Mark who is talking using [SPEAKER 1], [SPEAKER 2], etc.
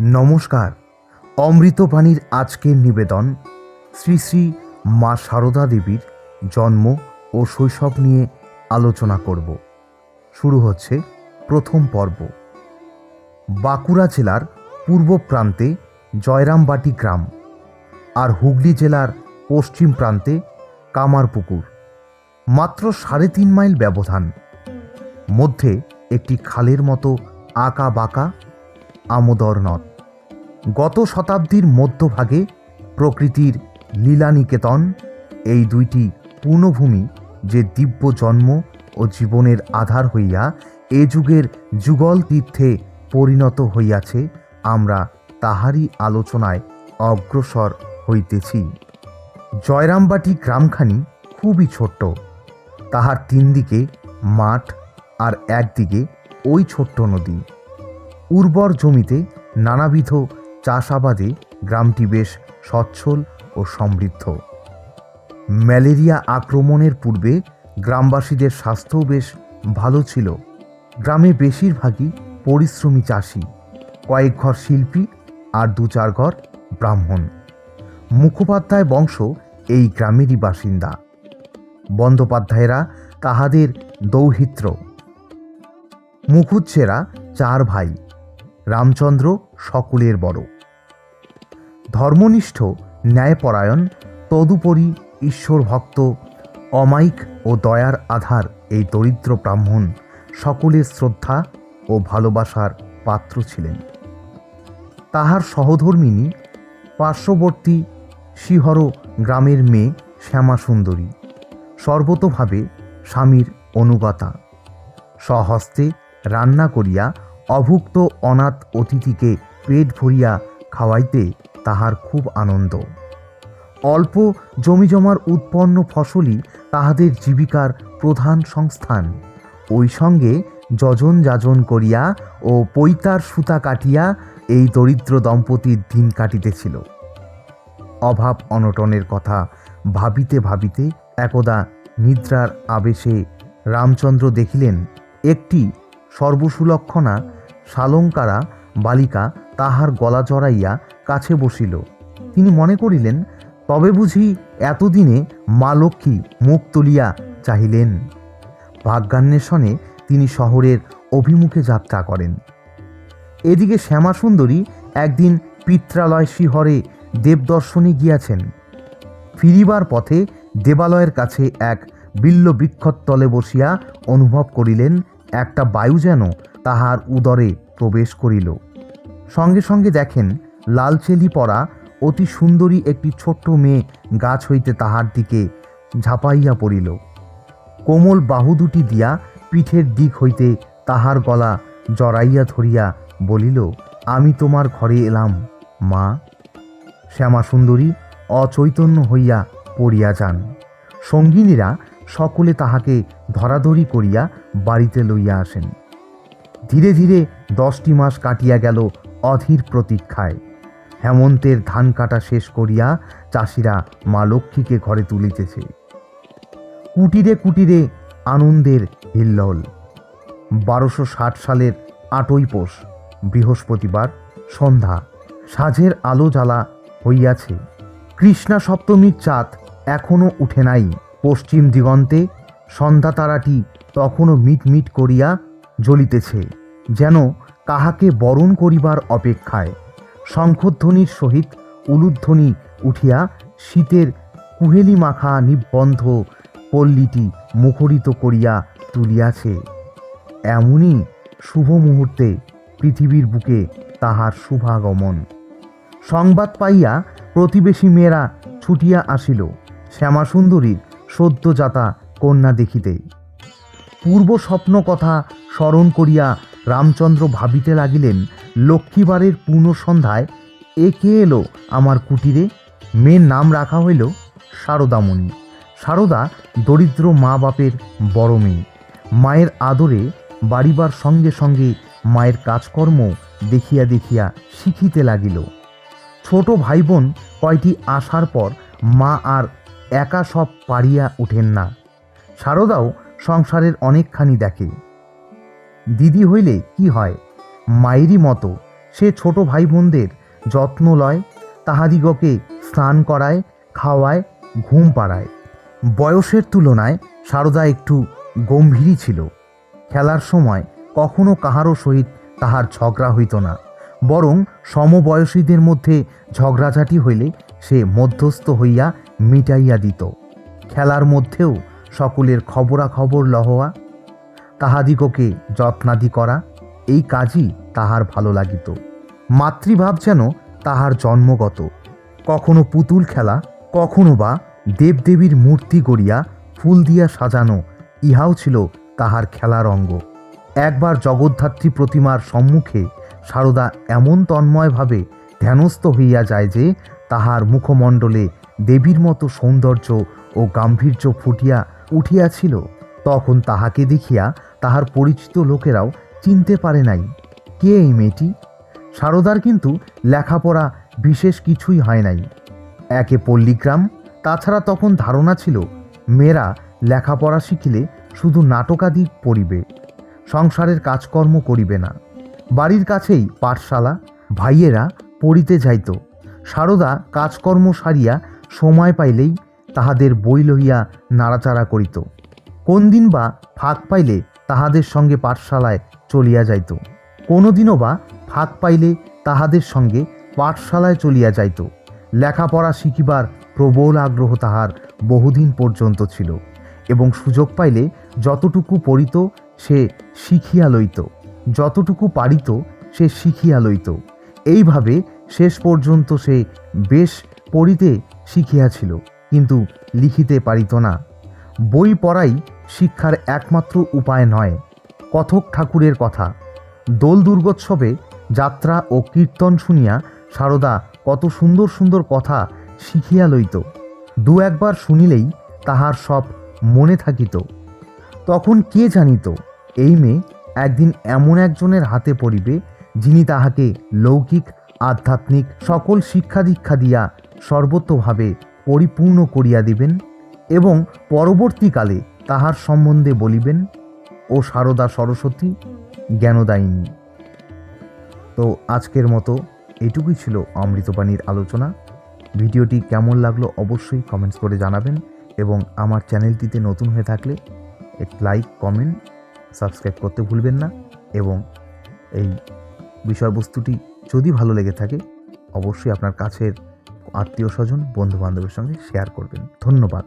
[SPEAKER 1] নমস্কার। অমৃতবাণীর আজকের নিবেদন শ্রী শ্রী মা সারদা দেবীর জন্ম ও শৈশব নিয়ে আলোচনা করব। শুরু হচ্ছে প্রথম পর্ব। বাঁকুড়া জেলার পূর্ব প্রান্তে জয়রামবাটি গ্রাম আর হুগলি জেলার পশ্চিম প্রান্তে কামারপুকুর। মাত্র সাড়ে তিন মাইল ব্যবধান। মধ্যে একটি খালের মতো আঁকা বাঁকা আমোদর নদ গত শতাব্দীর মধ্যভাগে প্রকৃতির লীলানিকেতন এই দুইটি পূর্ণভূমি যে দিব্য জন্ম ও জীবনের আধার হইয়া এ যুগের যুগল তীর্থে পরিণত হইয়াছে, আমরা তাহারই আলোচনায় অগ্রসর হইতেছি। জয়রামবাটি গ্রামখানি খুবই ছোট্ট। তাহার তিন দিকে মাঠ আর একদিকে ওই ছোট্ট নদী। উর্বর জমিতে নানাবিধ চাষাবাদে গ্রামটি বেশ সচ্ছল ও সমৃদ্ধ। ম্যালেরিয়া আক্রমণের পূর্বে গ্রামবাসীদের স্বাস্থ্যও বেশ ভালো ছিল। গ্রামে বেশিরভাগই পরিশ্রমী চাষি, কয়েক ঘর শিল্পী আর দু চার ঘর ব্রাহ্মণ। মুখোপাধ্যায় বংশ এই গ্রামেরই বাসিন্দা। বন্দ্যোপাধ্যায়েরা তাহাদের দৌহিত্র। মুখুজ্জেরা চার ভাই। রামচন্দ্র সকলের বড়। ধর্মনিষ্ঠ ন্যায়পরায়ণ, তদুপরি ঈশ্বর ভক্ত অমায়িক ও দয়ার আধার এই দরিদ্র ব্রাহ্মণ সকলের শ্রদ্ধা ও ভালোবাসার পাত্র ছিলেন। তাহার সহধর্মিনী পার্শ্ববর্তী শিহর গ্রামের মেয়ে শ্যামা সুন্দরী সর্বতোভাবে স্বামীর অনুগতা। স্বহস্তে রান্না করিয়া অভুক্ত অনাথ অতিথিকে পেট ভরিয়া খাওয়াইতে তাহার খুব আনন্দ। অল্প জমিজমার উৎপন্ন ফসলই তাহাদের জীবিকার প্রধান সংস্থান। ওই সঙ্গে যজন যাজন করিয়া ও পৈতার সুতা কাটিয়া এই দরিদ্র দম্পতির দিন কাটিতেছিল। অভাব অনটনের কথা ভাবিতে ভাবিতে একদা নিদ্রার আবেশে রামচন্দ্র দেখিলেন, একটি সর্বসুলক্ষণা শালঙ্কারা বালিকা তাহার গলা জড়াইয়া কাছে বসিল। তিনি মনে করিলেন, তবে বুঝি এতদিনে মা লক্ষ্মী মুখ তুলিয়া চাহিলেন। ভাগ্যান্বেষণে তিনি শহরের অভিমুখে যাত্রা করেন। এদিকে শ্যামাসুন্দরী একদিন পিত্রালয় শিহরে দেবদর্শনে গিয়াছেন। ফিরিবার পথে দেবালয়ের কাছে এক বিল্ল বৃক্ষতলে বসিয়া অনুভব করিলেন একটা বায়ু যেন তাহার উদরে প্রবেশ করিল। সঙ্গে সঙ্গে দেখেন লালচেলি পরা অতি সুন্দরী একটি ছোট্ট মেয়ে গাছ হইতে তাহার দিকে ঝাঁপাইয়া পড়িল। কোমল বাহু দুটি দিয়া পিঠের দিক হইতে তাহার গলা জড়াইয়া ধরিয়া বলিল, আমি তোমার ঘরে এলাম, মা। শ্যামা সুন্দরী অচৈতন্য হইয়া পড়িয়া যান। সঙ্গিনীরা সকলে তাহাকে ধরাধরি করিয়া বাড়িতে লইয়া আসেন। ধীরে ধীরে দশটি মাস কাটিয়া গেল অধীর প্রতীক্ষায়। হেমন্তের ধান কাটা শেষ করিয়া চাষিরা মা লক্ষ্মীকে ঘরে তুলিতেছে। কুটিরে কুটিরে আনন্দের হিল্লোল। বারোশো ষাট সালের আটই পোষ, বৃহস্পতিবার, সন্ধ্যা, সাঝের আলো জ্বালা হইয়াছে। কৃষ্ণা সপ্তমীর চাঁদ এখনও উঠে নাই। পশ্চিম দিগন্তে সন্ধ্যা তারাটি তখনও মিটমিট করিয়া জ্বলিতেছে, যেন কাহাকে বরণ করিবার অপেক্ষায়। শঙ্খধ্বনির সহিত উলুধ্বনি উঠিয়া শীতের কুহেলি মাখা নিবন্ধ পল্লীটি মুখরিত করিয়া তুলিয়াছে। এমনই শুভ মুহূর্তে পৃথিবীর বুকে তাহার শুভাগমন। সংবাদ পাইয়া প্রতিবেশী মেয়েরা ছুটিয়া আসিল। শ্যামাসুন্দরীর সদ্যজাতা কন্যা দেখিতে পূর্ব স্বপ্ন কথা স্মরণ করিয়া রামচন্দ্র ভাবিতে লাগিলেন, লক্ষ্মীবারের পূর্ণ সন্ধ্যায় এ কে এলো আমার কুটিরে, মেয়ের নাম রাখা হইল শারদামণি শারদা দরিদ্র মা বাপের বড় মেয়ে। মায়ের আদরে বাড়িবার সঙ্গে সঙ্গে মায়ের কাজকর্ম দেখিয়া দেখিয়া শিখিতে লাগিল। ছোট ভাই বোন কয়টি আসার পর মা আর একা সব পারিয়া উঠেন না। শারদাও সংসারের অনেকখানি দেখে। দিদি হইলে কি হয়? মায়েরই মতো, সে ছোট ভাই বোনদের যত্ন লয়, তাহাদিগকে স্নান করায়, খাওয়ায়, ঘুম পাড়ায়। বয়সের তুলনায় সারদা একটু গম্ভীরই ছিল। খেলার সময় কখনো কাহারও সহিত তাহার ঝগড়া হইত না, বরং সমবয়সীদের মধ্যে ঝগড়াঝাটি হইলে সে মধ্যস্থ হইয়া মিটাইয়া দিত। খেলার মধ্যেও সকলের খবরাখবর লহওয়া তাহাদিগকে যত্নাদি করা, এই কাজই তাহার ভালো লাগিত। মাতৃভাব যেন তাহার জন্মগত। কখনো পুতুল খেলা, কখনো বা দেবদেবীর মূর্তি গড়িয়া ফুল দিয়া সাজানো, ইহাও ছিল তাহার খেলার অঙ্গ। একবার জগদ্ধাত্রী প্রতিমার সম্মুখে সারদা এমন তন্ময়ভাবে ধ্যানস্থ হইয়া যায় যে, তাহার মুখমণ্ডলে দেবীর মতো সৌন্দর্য ও গাম্ভীর্য ফুটিয়া উঠিয়াছিল, তখন তাহাকে দেখিয়া তাহার পরিচিত লোকেরাও চিনতে পারে নাই, কে এই মেয়েটি? সারদার কিন্তু লেখাপড়া বিশেষ কিছুই হয় নাই। একে পল্লীগ্রাম, তাছাড়া তখন ধারণা ছিল, মেয়েরা লেখাপড়া শিখিলে শুধু নাটকাদি পড়িবে, সংসারের কাজকর্ম করিবে না। বাড়ির কাছেই পাঠশালা, ভাইয়েরা পড়িতে যাইত, সারদা কাজকর্ম সারিয়া সময় পাইলেই তাহাদের বই লইয়া নাড়াচাড়া করিত। কোন দিন বা ফাঁক পাইলে তাহাদের সঙ্গে পাঠশালায় চলিয়া যাইত। কোনোদিনও বা ফাঁক পাইলে তাহাদের সঙ্গে পাঠশালায় চলিয়া যাইত। লেখাপড়া শিখিবার প্রবল আগ্রহ তাহার বহুদিন পর্যন্ত ছিল এবং সুযোগ পাইলে যতটুকু পড়িত সে শিখিয়া লইত, যতটুকু পারিত সে শিখিয়া লইত। এইভাবে শেষ পর্যন্ত সে বেশ পড়িতে শিখিয়াছিল, কিন্তু লিখিতে পারিত না। বই পড়াই শিক্ষার একমাত্র উপায় নয়, কথক ঠাকুরের কথা। দোল দুর্গোৎসবে যাত্রা ও কীর্তন শুনিয়া সারদা কত সুন্দর সুন্দর কথা শিখিয়া লইত। দু একবার শুনিলেই তাহার সব মনে থাকিত। তখন কে জানিত, এই মেয়ে একদিন এমন একজনের হাতে পড়িবে যিনি তাহাকে লৌকিক, আধ্যাত্মিক সকল শিক্ষা দীক্ষা দিয়া সর্বতোভাবে পরিপূর্ণ করিয়া দিবেন এবং পরবর্তীকালে তাহার সম্বন্ধে বলিবেন, ও সারদা সরস্বতী, জ্ঞানদায়িনী। তো আজকের মতো এটুকুই ছিল অমৃতবাণীর আলোচনা। ভিডিওটি কেমন লাগল অবশ্যই কমেন্টস করে জানাবেন এবং আমার চ্যানেলটিতে নতুন হয়ে থাকলে এক লাইক, কমেন্ট, সাবস্ক্রাইব করতে ভুলবেন না এবং এই বিষয়বস্তুটি যদি ভালো লেগে থাকে, অবশ্যই আপনার কাছের আত্মীয় স্বজন বন্ধু বান্ধবের সঙ্গে শেয়ার করবেন। ধন্যবাদ।